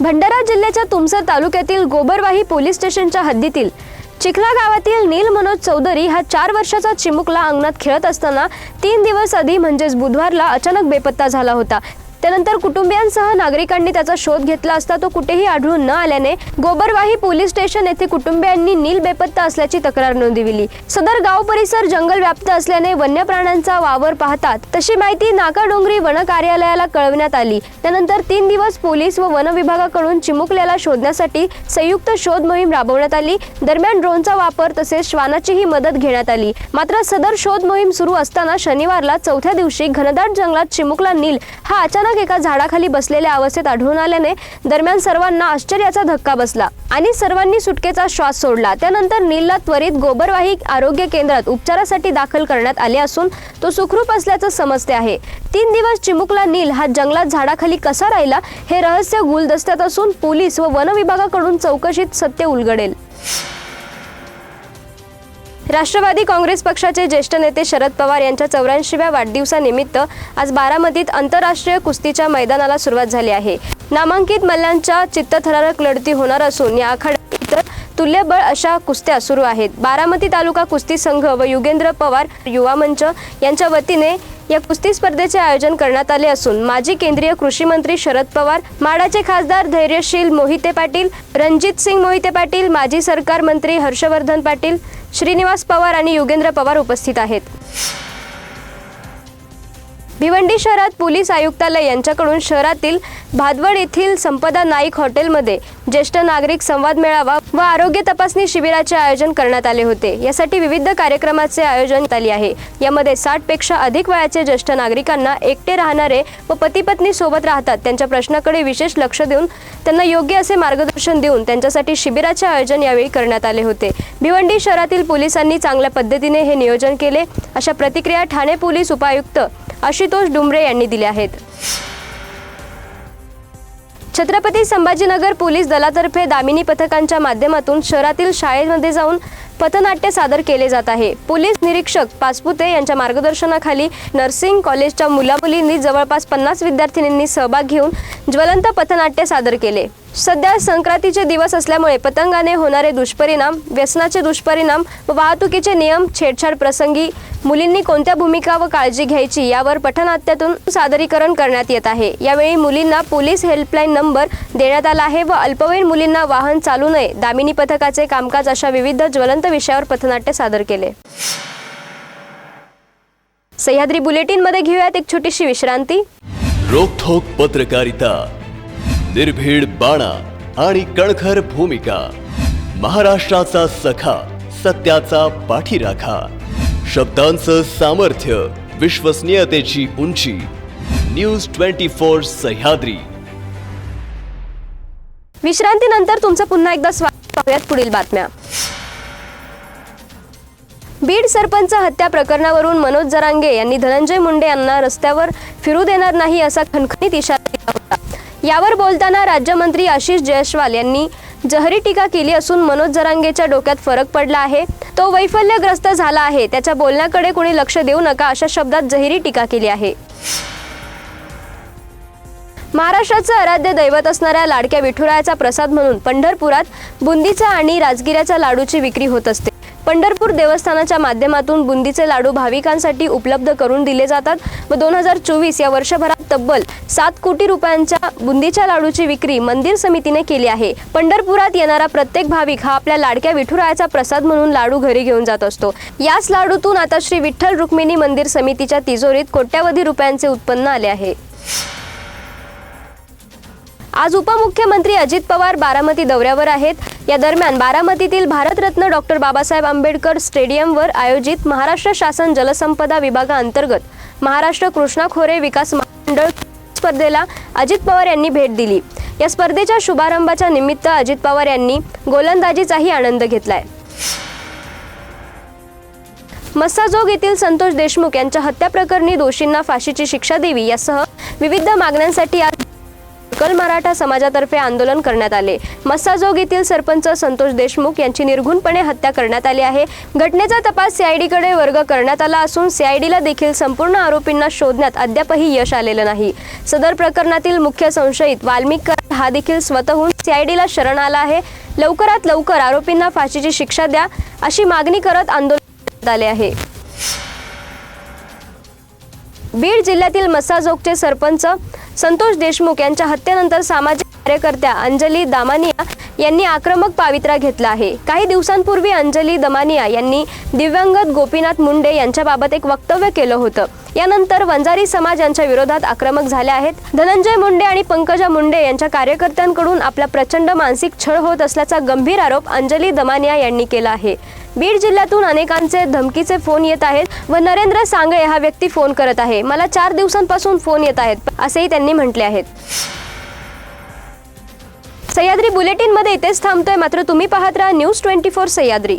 भंडारा जिल्ह्याच्या तुमसर तालुक्यातील गोबरवाही पोलीस स्टेशनच्या हद्दीतील चिखला गावातील नील मनोज चौधरी हा चार वर्षाचा चिमुकला अंगणात खेळत असताना तीन दिवस आधी म्हणजेच बुधवारला अचानक बेपत्ता झाला होता. त्यानंतर कुटुंबियांसह नागरिकांनी त्याचा शोध घेतला असता तो कुठेही आढळून न आल्याने गोबरवाही पोलीस स्टेशन येथे कुटुंबियांनी नील बेपत्ता असल्याची तक्रार नोंदविली. सदर गाव परिसर जंगल व्याप्त असल्याने वन्य प्राण्यांचा वावर पाहतात. तशी माहिती नाकाडोंगरी वन कार्यालयाला कळविण्यात आली. त्यानंतर तीन दिवस पोलीस व वन विभागाकडून चिमुकल्याला शोधण्यासाठी संयुक्त शोध मोहीम राबवण्यात आली. दरम्यान ड्रोनचा वापर तसेच श्वानाचीही मदत घेण्यात आली. मात्र सदर शोध मोहीम सुरू असताना शनिवारला चौथ्या दिवशी घनदाट जंगलात चिमुकला नील हा अचानक एका झाडाखाली बसलेल्या अवस्थेत आढळून आल्याने दरम्यान सर्वांना आश्चर्याचा धक्का बसला आणि सर्वांनी सुटकेचा श्वास सोडला. त्यानंतर नीलला त्वरित गोबरवाही आरोग्य केंद्रात उपचारासाठी दाखल करण्यात आले असून तो सुखरूप असल्याचं समजते आहे. तीन दिवस चिमुकला नील हा जंगलात झाडाखाली कसा राहिला हे रहस्य गुलदस्त्यात असून पोलीस व वन विभागाकडून चौकशीत सत्य उलगडेल. राष्ट्रवादी काँग्रेस पक्षाचे ज्येष्ठ नेते शरद पवार यांच्या चौऱ्याऐंशीव्या वाढदिवसानिमित्त आज बारामतीत आंतरराष्ट्रीय कुस्तीच्या मैदानाला सुरुवात झाली आहे. नामांकित मल्लांच्या चित्तथरारक लढती होणार असून या आखाड्यात इतर तुल्यबळ अशा कुस्त्या सुरू आहेत. बारामती तालुका कुस्ती संघ व युगेंद्र पवार युवा मंच यांच्या वतीने या कुस्ती स्पर्धेचे आयोजन करण्यात आले असून माजी केंद्रीय कृषी मंत्री शरद पवार माडाचे खासदार धैर्यशील मोहिते पाटील रणजित सिंग मोहिते पाटील माजी सरकार मंत्री हर्षवर्धन पाटील श्रीनिवास पवार आणि युगेंद्र पवार उपस्थित आहेत. भिवंडी शहरात पोलीस आयुक्तालय यांच्याकडून शहरातील भादवड येथील संपदा नाईक हॉटेलमध्ये ज्येष्ठ नागरिक संवाद मेळावा व आरोग्य तपासणी शिबिराचे आयोजन करण्यात आले होते. यासाठी विविध कार्यक्रमाचे आयोजन आले आहे. यामध्ये साठपेक्षा अधिक वयाचे ज्येष्ठ नागरिकांना एकटे राहणारे व पती पत्नी सोबत राहतात. त्यांच्या प्रश्नाकडे विशेष लक्ष देऊन त्यांना योग्य असे मार्गदर्शन देऊन त्यांच्यासाठी शिबिराचे आयोजन यावेळी करण्यात आले होते. भिवंडी शहरातील पोलिसांनी चांगल्या पद्धतीने हे नियोजन केले. अशा प्रतिक्रिया ठाणे पोलीस उपायुक्त आशुतोष डुमरे यांनी दिल्या आहेत. छत्रपती संभाजीनगर पोलीस दलातर्फे दामिनी पथकांच्या माध्यमातून शहरातील शाळेमध्ये जाऊन पथनाट्य सादर केले जात आहे. पोलीस निरीक्षक पासपुते यांच्या मार्गदर्शनाखाली नर्सिंग कॉलेजच्या मुलामुलींनी जवळपास पन्नास विद्यार्थिनींनी सहभाग घेऊन ज्वलंत पथनाट्य सादर केले. सध्या संक्रांतीचे दिवस असल्यामुळे पतंगाने होणारे दुष्परिणाम व्यसनाचे दुष्परिणाम व वाहतुकीचे नियम छेडछाड प्रसंगी मुलींनी कोणत्या भूमिका व काळजी घ्यायची यावर पठनाट्यातून सादरीकरण करण्यात येत आहे. यावेळी मुलींना पोलीस हेल्पलाईन नंबर देण्यात आला आहे व अल्पवयीन मुलींना वाहन चालू नये दामिनी पथकाचे कामकाज अशा विविध ज्वलंत विषयावर पथनाट्य सादर केले. सह्याद्री बुलेटिनमध्ये घेऊयात एक छोटीशी विश्रांती. रोखोक पत्रकारिता. निर्भीड बाणा आणि कणखर भूमिका. महाराष्ट्राचा सखा सत्याचा पाठीराखा. शब्दांचं सामर्थ्य विश्वसनीयतेची उंची. News twenty four Sahyadri. विश्रांतीनंतर तुमचं पुन्हा एकदा स्वागत. पाहूयात पुढील बातम्या. बीड सरपंच हत्या प्रकरणावरून मनोज जरांगे यांनी धनंजय मुंडे यांना रस्त्यावर फिरू देणार नाही असा खणखणीत इशारा दिला. यावर बोलताना राज्यमंत्री आशिष जयस्वाल यांनी जहरी टीका केली असून मनोज जरांगेच्या डोक्यात फरक पडला आहे. तो वैफल्यग्रस्त झाला आहे. त्याच्या बोलण्याकडे कोणी लक्ष देऊ नका अशा शब्दात जहिरी टीका केली आहे. महाराष्ट्राचं आराध्य दैवत असणाऱ्या लाडक्या विठुरायाचा प्रसाद म्हणून पंढरपुरात बुंदीचा आणि राजगिऱ्याच्या लाडूची विक्री होत असते. पंढरपूर देवस्थानाच्या माध्यमातून बुंदीचे लाडू भाविकांसाठी उपलब्ध करून दिले जातात. व दोन हजार चोवीस या वर्षभरात तब्बल सात कोटी रुपयांच्या बुंदीच्या लाडूची विक्री मंदिर समितीने केली आहे. पंढरपुरात येणारा प्रत्येक भाविक हा आपल्या लाडक्या विठुरायाचा प्रसाद म्हणून लाडू घरी घेऊन जात असतो. याच लाडूतून आता श्री विठ्ठल रुक्मिणी मंदिर समितीच्या तिजोरीत कोट्यावधी रुपयांचे उत्पन्न आले आहे. आज उपमुख्यमंत्री अजित पवार बारामती दौऱ्यावर आहेत. या दरम्यान बारामतीतील भारतरत्न डॉक्टर बाबासाहेब आंबेडकर स्टेडियमवर आयोजित महाराष्ट्र शासन जलसंपदा विभागाअंतर्गत महाराष्ट्र कृष्णा खोरे विकास मंडळ स्पर्धेला अजित पवार यांनी भेट दिली. या स्पर्धेच्या शुभारंभाच्या निमित्त अजित पवार यांनी गोलंदाजीचाही आनंद घेतलाय. मस्साजोग येथील संतोष देशमुख यांच्या हत्या प्रकरणी दोषींना फाशीची शिक्षा द्यावी यासह विविध मागण्यांसाठी आज सकल मराठा समाजातर्फे आंदोलन करण्यात आले. मस्साजोग येथील सरपंच संतोष देशमुख यांची निर्घुणपणे हत्या करण्यात आली आहे. घटनेचा तपास सीआयडीकडे वर्ग करण्यात आला असून सीआयडीला देखील संपूर्ण आरोपींना शोधण्यात अद्यापही यश आलेलं नाही. सदर प्रकरणातील मुख्य संशयित वाल्मिक हा देखील स्वतःहून सीआयडीला शरण आला आहे. लवकरात लवकर आरोपींना फाशीची शिक्षा द्या अशी मागणी करत आंदोलन आले आहे. बीड जिल्ह्यातील मस्साजोगचे सरपंच संतोष देशमुख यांच्या हत्येनंतर सामाजिक कार्यकर्त्या अंजली दामानिया यांनी आक्रमक पावित्रा घेतला आहे. काही दिवसांपूर्वी अंजली दमानिया यांनी दिव्यांगत गोपीनाथ मुंडे यांच्याबाबत एक वक्तव्य केलं होतं. यानंतर वंजारी समाज यांच्या विरोधात आक्रमक झाले आहेत. धनंजय मुंडे आणि पंकजा मुंडे यांच्या कार्यकर्त्यांकडून आपला प्रचंड मानसिक छळ होत असल्याचा गंभीर आरोप अंजली दमानिया यांनी केला आहे. बीड जिल्ह्यातून अनेकांचे धमकीचे फोन येत आहेत व नरेंद्र सांगळे हा व्यक्ती फोन करत आहे. मला चार दिवसांपासून फोन येत आहेत असेही त्यांनी म्हटले आहेत. सह्याद्री बुलेटिनमध्ये इथेच थांबतोय मात्र तुम्ही पाहत राहा न्यूज ट्वेंटी फोर सह्याद्री.